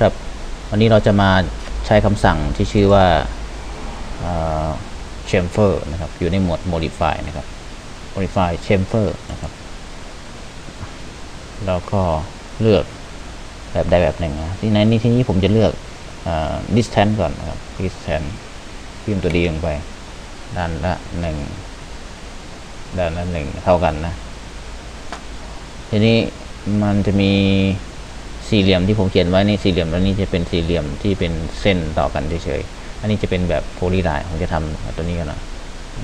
ครับ วันนี้เราจะมาใช้คำสั่งที่ชื่อว่า chamfer นะครับ อยู่ในหมวด modify นะครับ modify chamfer นะครับ แล้วก็เลือกแบบใดแบบหนึ่งนะที่นนี้ที่นี้ผมจะเลือกอ distance ก่อนนะครับ distance พิมพ์ตัวดีลงไป ด้านละหนึ่งด้านละหนึ่งเท่ากันนะ ทีนี้มันจะมี สี่เหลี่ยมที่ผมเขียนไว้ในสี่เหลี่ยมตัวนี้จะเป็นสี่เหลี่ยมที่เป็นเส้นต่อกันเฉยๆอันนี้จะเป็นแบบโพลีไลน์ผมจะทำตัวนี้กันนะ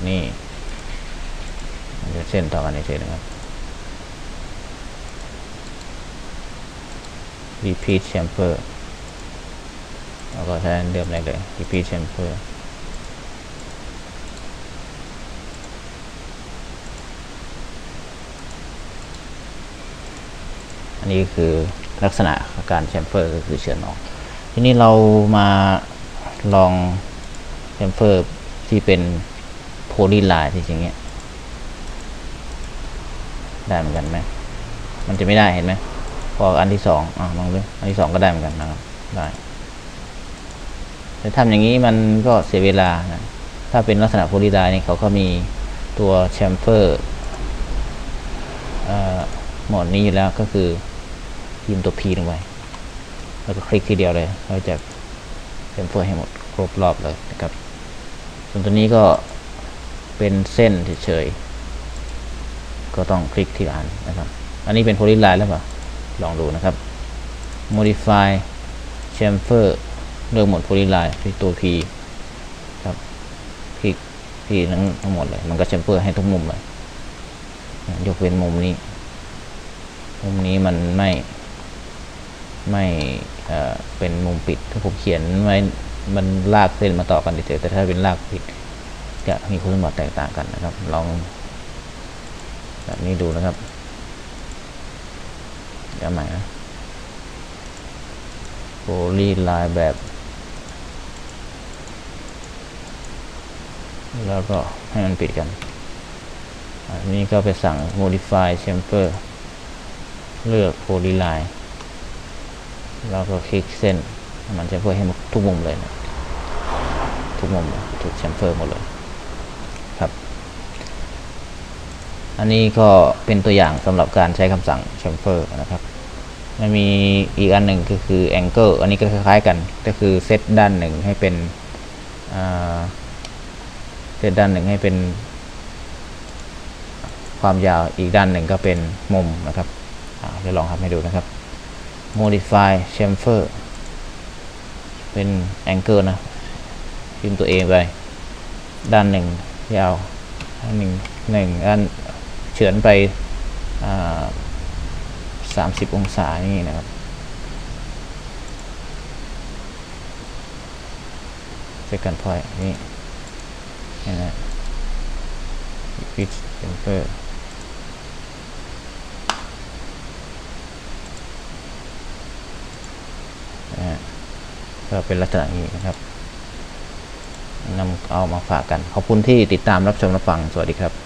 นี่จะเส้นต่อกันเฉยๆนะครับ repeat chamfer แล้วก็ใช้เดิมเลยเลย repeat chamfer อันนี้คือ ลักษณะการแชมเฟอร์ก็คือเฉือนออก ทีนี้เรามาลองแชมเฟอร์ที่เป็นโพลีไลน์ที่อย่างเงี้ยได้เหมือนกันไหมมันจะไม่ได้เห็นไหมพออันที่สองอะลองดูอันที่สองก็ได้เหมือนกันนะครับได้แต่ทำอย่างนี้มันก็เสียเวลานะถ้าเป็นลักษณะโพลีไลน์นี่เขาก็มีตัวแชมเฟอร์หมดนี้อยู่แล้วก็คือ พิมพ์ตัว P ลงไปแล้วก็คลิกทีเดียวเลยเราจะเต็มเฟอร์ให้หมดครบรอบเลยนะครับ ส่วนตัวนี้ก็เป็นเส้นเฉยๆก็ต้องคลิกทีละอันนะครับ อันนี้เป็นโพลีไลน์แล้วเปล่าลองดูนะครับ modify chamfer เลือกหมดโพลีไลน์ที่ตัว P ครับคลิก P ทั้งทั้งหมดเลย มันก็ chamfer ให้ทุกมุมเลยยกเว้นมุมนี้ มุมนี้มันไม่ ไม่เป็นมุมปิด ถ้าผมเขียนไว้มันลากเส้นมาต่อกันเฉยแต่ถ้าเป็นลากปิดจะมีคุณสมบัติแตกต่างกันนะครับ ลองแบบนี้ดูนะครับเดี๋ยวใหม่นะโพลีไลน์แบบ แล้วก็ให้มันปิดกันอันนี้ก็ไปสั่ง modify chamfer เลือก polyline แล้วก็คลิกเส้น มันจะเพื่อให้ทุกมุมเลยนะทุกมุมเลยทุกแชมเฟอร์หมดเลยครับ อันนี้ก็เป็นตัวอย่างสำหรับการใช้คำสั่ง chamfer นะครับมันมีอีกอันหนึ่งก็คือ angle อันนี้ก็คล้ายๆกันก็คือเซตด้านหนึ่งให้เป็นเซตด้านหนึ่งให้เป็น ความยาวอีกด้านหนึ่งก็เป็นมุมนะครับเดี๋ยวลองทำให้ดูนะครับ modify chamfer เป็น angle นะพิมพ์ตัว A ไปด้านหนึ่งยาวด้านหนึ่งหนึ่งด้านเฉือนไปสามสิบองศาอย่างนี้นะครับ second point นี่นี่นะ pitch chamfer ะ ก็เป็นลักษณะนี้นะครับนำเอามาฝากกัน ขอบคุณที่ติดตามรับชมรับฟัง สวัสดีครับ